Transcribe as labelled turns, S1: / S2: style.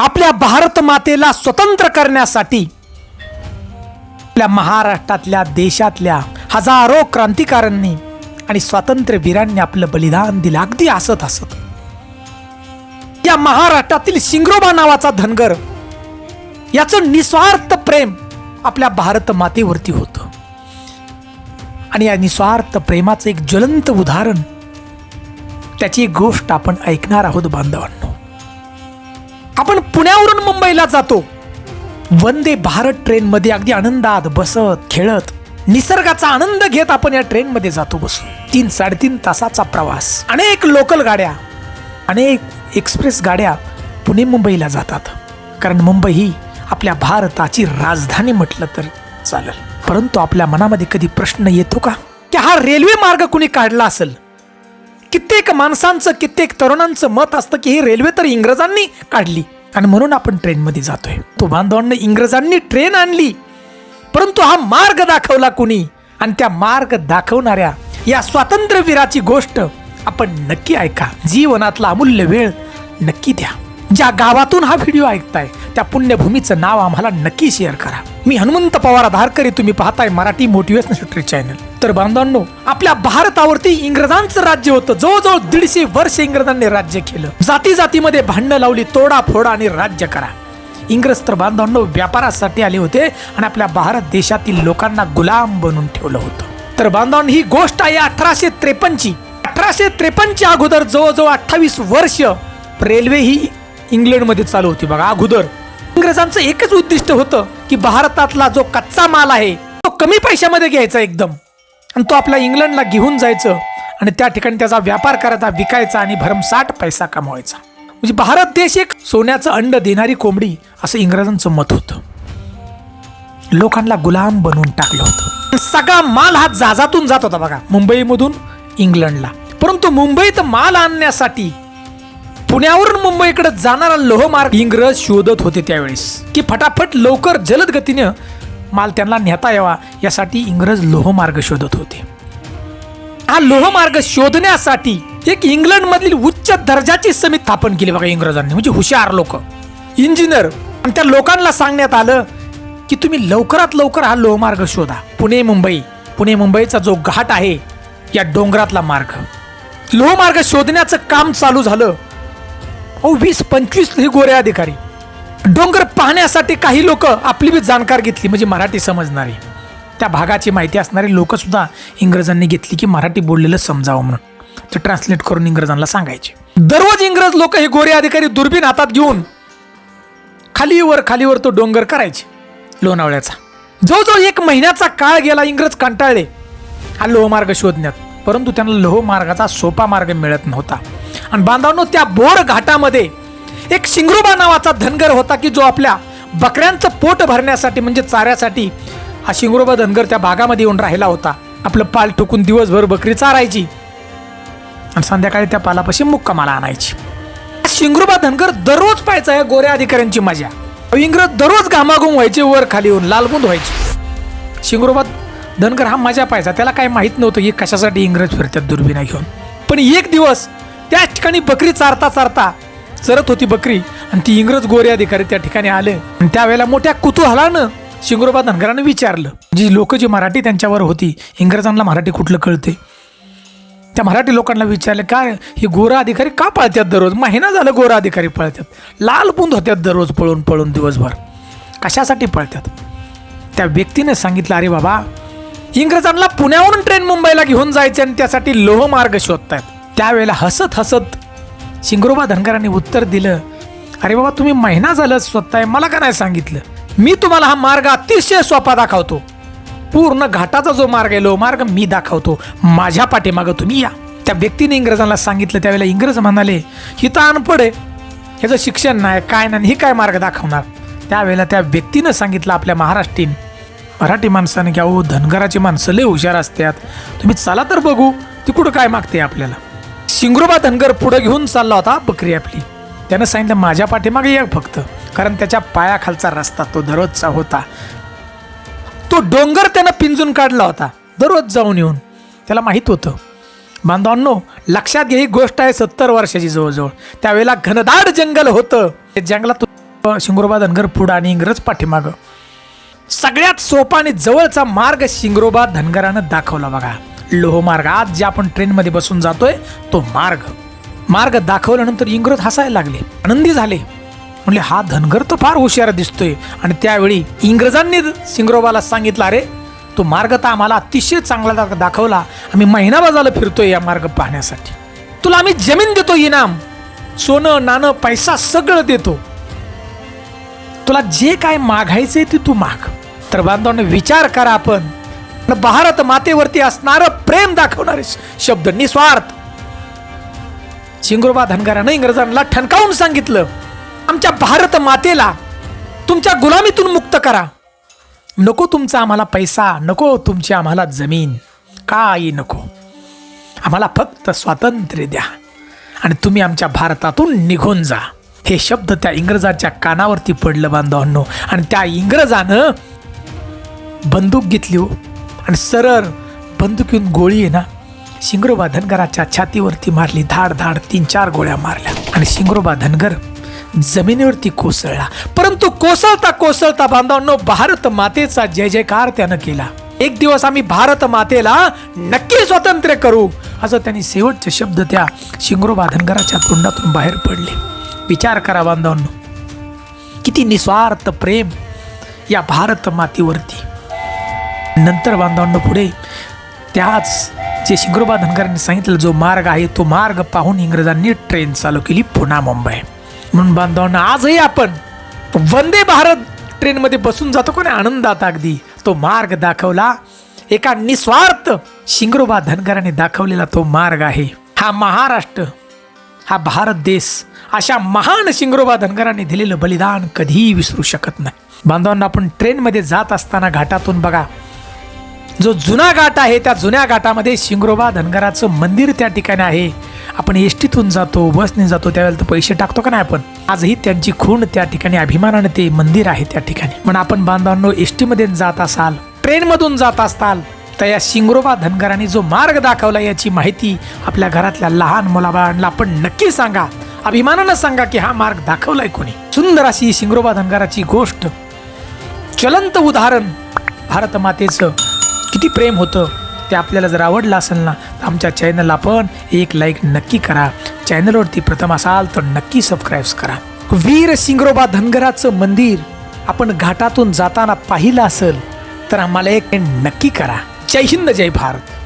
S1: आपल्या भारत मातेला स्वतंत्र करण्यासाठी आपल्या महाराष्ट्रातल्या देशातल्या हजारो क्रांतिकारांनी आणि स्वातंत्र्य वीरांनी आपलं बलिदान दिलं. अगदी हसत हसत या महाराष्ट्रातील शिंगरोबा नावाचा धनगर याचं निस्वार्थ प्रेम आपल्या भारत मातेवरती होतं. आणि या निस्वार्थ प्रेमाचं एक ज्वलंत उदाहरण त्याची एक गोष्ट आपण ऐकणार आहोत बांधवांना. आपण पुण्यावरून मुंबईला जातो. वंदे भारत ट्रेनमध्ये अगदी आनंदात बसत खेळत निसर्गाचा आनंद घेत आपण या ट्रेनमध्ये जातो बसून. तीन साडेतीन तासाचा प्रवास. अनेक लोकल गाड्या अनेक एक्सप्रेस गाड्या पुणे मुंबईला जातात. कारण मुंबई ही आपल्या भारताची राजधानी म्हटलं तर चालेल. परंतु आपल्या मनामध्ये कधी प्रश्न येतो का? की हा रेल्वे मार्ग कुणी काढला असेल? कित्येक माणसांचं कित्येक तरुणांचं मत असतं की ही रेल्वे तर इंग्रजांनी काढली. आणि म्हणून आपण ट्रेनमध्ये जातोय. तो बांधवांना इंग्रजांनी ट्रेन आणली. परंतु हा मार्ग दाखवला कुणी? आणि त्या मार्ग दाखवणाऱ्या या स्वातंत्र्यवीराची गोष्ट आपण नक्की ऐका. जीवनातला अमूल्य वेळ नक्की द्या. ज्या गावातून हा व्हिडिओ ऐकताय त्या पुण्यभूमीचं नाव आम्हाला नक्की शेअर करा. मी हनुमंत पवार आधारकरी तुम्ही पाहताय मराठी मोटिवेशनल हिस्ट्री चॅनल तर बांधवांनो आपल्या भारतावरती इंग्रजांचं राज्य होतं. जवळजवळ दीडशे वर्ष इंग्रजांनी राज्य केलं. जाती जातीमध्ये भांडणं लावली तोडा फोडा आणि राज्य करा. इंग्रज तर बांधवांनो व्यापारासाठी आले होते आणि आपल्या भारत देशातील लोकांना गुलाम बनवून ठेवलं होतं. तर बांधवांनो ही गोष्ट आहे अठराशे त्रेपन्नची. अठराशे त्रेपन्नच्या अगोदर जवळजवळ अठ्ठावीस वर्ष रेल्वे ही इंग्लंडमध्ये चालू होती. बघा अगोदर. इंग्रजांचं एकच उद्दिष्ट होतं की भारतातला जो कच्चा माल आहे तो कमी पैशामध्ये घ्यायचा एकदम. आणि तो आपल्या इंग्लंडला घेऊन जायचं आणि त्या ठिकाणी त्याचा व्यापार करायचा विकायचा आणि भरमसाठ पैसा कमवायचा. म्हणजे भारत देश एक सोन्याचं अंड देणारी कोंबडी असं इंग्रजांचं मत होतं. लोकांना गुलाम बनवून टाकलं होतं. सगळा माल हा जहाजातून जात होता बघा मुंबईमधून इंग्लंडला. परंतु मुंबईत माल आणण्यासाठी पुण्यावरून मुंबईकडे जाणारा लोहमार्ग इंग्रज शोधत होते त्यावेळेस की फटाफट लवकर जलद गतीनं माल त्यांना नेता यावा यासाठी इंग्रज लोहमार्ग शोधत होते. हा लोहमार्ग शोधण्यासाठी एक इंग्लंड मधील उच्च दर्जाची समिती स्थापन केली बघा इंग्रजांनी म्हणजे हुशार लोक. इंजिनियर आणि त्या लोकांना सांगण्यात आलं की तुम्ही लवकरात लवकर हा लोहमार्ग शोधा. पुणे मुंबई. पुणे मुंबईचा जो घाट आहे या डोंगरातला मार्ग. लोहमार्ग शोधण्याचं काम चालू झालं. अहो वीस पंचवीस हे गोरे अधिकारी. डोंगर पाहण्यासाठी काही लोक आपली बी जाणकार घेतली म्हणजे मराठी समजणारी. त्या भागाची माहिती असणारी लोकंसुद्धा इंग्रजांनी घेतली की मराठी बोललेलं समजावं म्हणून. ते ट्रान्सलेट करून इंग्रजांना सांगायचे. दररोज इंग्रज लोक हे गोरे अधिकारी दुर्बीण हातात घेऊन खालीवर खालीवर तो डोंगर करायचे लोणावळ्याचा. जवळजवळ एक महिन्याचा काळ गेला इंग्रज कंटाळले. हा लोहमार्ग शोधण्यात परंतु त्यांना लोहमार्गाचा सोपा मार्ग मिळत नव्हता. आणि बांधवांनो त्या बोर घाटामध्ये एक शिंगरुबा नावाचा धनगर होता की जो आपल्या बकऱ्यांचं पोट भरण्यासाठी म्हणजे चाऱ्यासाठी हा शिंगरोबा धनगर त्या भागामध्ये येऊन राहिला होता. आपलं पाल ठोकून दिवसभर बकरी चारायची आणि संध्याकाळी त्या पालापाशी मुक्कामाला आणायची. शिंगरोबा धनगर दररोज पाहायचा या गोऱ्या अधिकाऱ्यांची मजा. इंग्रज दररोज घामाघूम व्हायचे वर खाली येऊन लालबुंद व्हायचे. शिंगरोबा धनगर हा मजा पाहायचा. त्याला काय माहीत नव्हतं की कशासाठी इंग्रज फिरतात दुर्बिना घेऊन. पण एक दिवस त्या ठिकाणी बकरी चारता चारता चरत होती बकरी. आणि ती इंग्रज गोरे अधिकारी त्या ठिकाणी आले. आणि त्यावेळेला मोठ्या कुतूहलानं शिंगरोबा धनगरानं विचारलं. जी लोक जी मराठी त्यांच्यावर होती इंग्रजांना मराठी कुठलं कळते त्या मराठी लोकांना विचारलं काय हे गोरा अधिकारी का पळतात दररोज? महिना झालं गोरा अधिकारी पळतात लाल बुंद होत्यात दररोज पळून पळून दिवसभर. कशासाठी पळतात त्या व्यक्तीने सांगितलं अरे बाबा इंग्रजांना पुण्यावरून ट्रेन मुंबईला घेऊन जायचे आणि त्यासाठी लोहमार्ग शोधतायत. त्यावेळेला हसत हसत शिंगरोबा धनकरांनी उत्तर दिलं अरे बाबा तुम्ही महिना झालं स्वतः मला का नाही सांगितलं? मी तुम्हाला हा मार्ग अतिशय सोपा दाखवतो. पूर्ण घाटाचा जो मार्ग आहे लो मार्ग मी दाखवतो. माझ्या पाठीमागं तुम्ही या. त्या व्यक्तीने इंग्रजांना सांगितलं त्यावेळेला इंग्रज म्हणाले ही तर अनपड आहे. ह्याचं शिक्षण नाही काय नाही हे काय मार्ग दाखवणार? त्यावेळेला त्या व्यक्तीनं सांगितलं आपल्या महाराष्ट्रीन मराठी माणसाने की अहो धनगराची माणसं लय हुशार असतात. तुम्ही चला तर बघू ती कुठं काय मागते आपल्याला? शिंगरोबा धनगर पुढं घेऊन चालला होता बकरी आपली. त्यानं सांगितलं माझ्या पाठीमागे या फक्त. कारण त्याच्या पायाखालचा रस्ता तो दररोजचा होता. तो डोंगर त्यानं पिंजून काढला होता दररोज जाऊन येऊन. त्याला माहीत होतं बांधवांनो लक्षात घ्या ही गोष्ट आहे सत्तर वर्षाची जवळजवळ. त्यावेळेला घनदाट जंगल होतं. ते जंगलात शिंगरोबा धनगर पुढं आणि इंग्रज पाठीमागं. सगळ्यात सोपा आणि जवळचा मार्ग शिंगरोबा धनगरानं दाखवला बघा. लोहमार्ग. आज जे आपण ट्रेनमध्ये बसून जातोय तो मार्ग. मार्ग दाखवल्यानंतर इंग्रज हसायला लागले. आनंदी झाले. म्हणले हा धनगर तर फार हुशार दिसतोय. आणि त्यावेळी इंग्रजांनी सिंगरोबाला सांगितलं अरे तो मार्ग तर आम्हाला अतिशय चांगला दाखवला. आम्ही महिना बाजाला फिरतोय या मार्ग पाहण्यासाठी. तुला आम्ही जमीन देतो इनाम. सोनं नाणं पैसा सगळं देतो. तुला जे काय मागायचंय ते तू माग. तर बांधवांना विचार करा आपण. भारत मातेवरती असणारं प्रेम दाखवणारे शब्द निस्वार्थ. शिंगरोबा धनगरानं इंग्रजांना ठणकावून सांगितलं आमच्या भारत मातेला तुमच्या गुलामीतून मुक्त करा. नको तुमचा आम्हाला पैसा नको तुमची आम्हाला जमीन काही नको. आम्हाला फक्त स्वातंत्र्य द्या आणि तुम्ही आमच्या भारतातून निघून जा. हे शब्द त्या इंग्रजाच्या कानावरती पडलं बांधवांनो. आणि त्या इंग्रजानं बंदूक घेतली हो. आणि सरळ बंदुकीतून गोळी आहे ना शिंगरोबा धनगराच्या छातीवरती मारली धाड धाड तीन चार गोळ्या मारल्या आणि शिंगरोबा धनगर जमिनीवरती कोसळला. परंतु कोसळता कोसळता बांधवांनो भारत मातेचा जय जयकार त्यानं केला. एक दिवस आम्ही भारत मातेला नक्की स्वातंत्र्य करू असं त्यांनी शेवटचे शब्द त्या शिंगरोबा धनगराच्या तोंडातून बाहेर पडले. विचार करा बांधवांनो किती निस्वार्थ प्रेम या भारत मातीवरती. नंतर बांधवांना पुढे त्याच जे शिंगरोबा धनगरांनी सांगितलं जो मार्ग आहे तो मार्ग पाहून इंग्रजांनी ट्रेन चालू केली पुन्हा मुंबई. म्हणून बांधवांना आजही आपण वंदे भारत ट्रेनमध्ये बसून जातो कोणी आनंदात अगदी. तो मार्ग दाखवला. एका निस्वार्थ शिंगरोबा धनगराने दाखवलेला तो मार्ग आहे. हा महाराष्ट्र हा भारत देश अशा महान शिंगरोबा धनगरांनी दिलेलं बलिदान कधीही विसरू शकत नाही. बांधवांना आपण ट्रेनमध्ये जात असताना घाटातून बघा जो जुना घाट आहे त्या जुन्या घाटामध्ये शिंगरोबा धनगराचं मंदिर त्या ठिकाणी आहे. आपण एस टीतून जातो बसने जातो त्यावेळेला तर पैसे टाकतो का नाही आपण? आजही त्यांची खूण त्या ठिकाणी अभिमानाने ते मंदिर आहे त्या ठिकाणी. म्हणून आपण बांधवांनो एस टीमध्ये जात असाल ट्रेनमधून जात असताल तर या शिंगरोबा धनगरांनी जो मार्ग दाखवला याची माहिती आपल्या घरातल्या लहान मुलाबाळांना आपण नक्की सांगा. अभिमानानं सांगा की हा मार्ग दाखवलाय कोणी. सुंदर अशी शिंगरोबा धनगराची गोष्ट ज्वलंत उदाहरण भारत मातेचं किती प्रेम होतं ते आपल्याला जर आवडलं असेल ना तर आमच्या चॅनलला पण एक लाईक नक्की करा. चॅनलवरती प्रथम असाल तर नक्की सबस्क्राईब करा. वीर सिंगरोबा धनगराचं मंदिर आपण घाटातून जाताना पाहिलं असेल तर आम्हाला एक नक्की करा. जय हिंद जय भारत.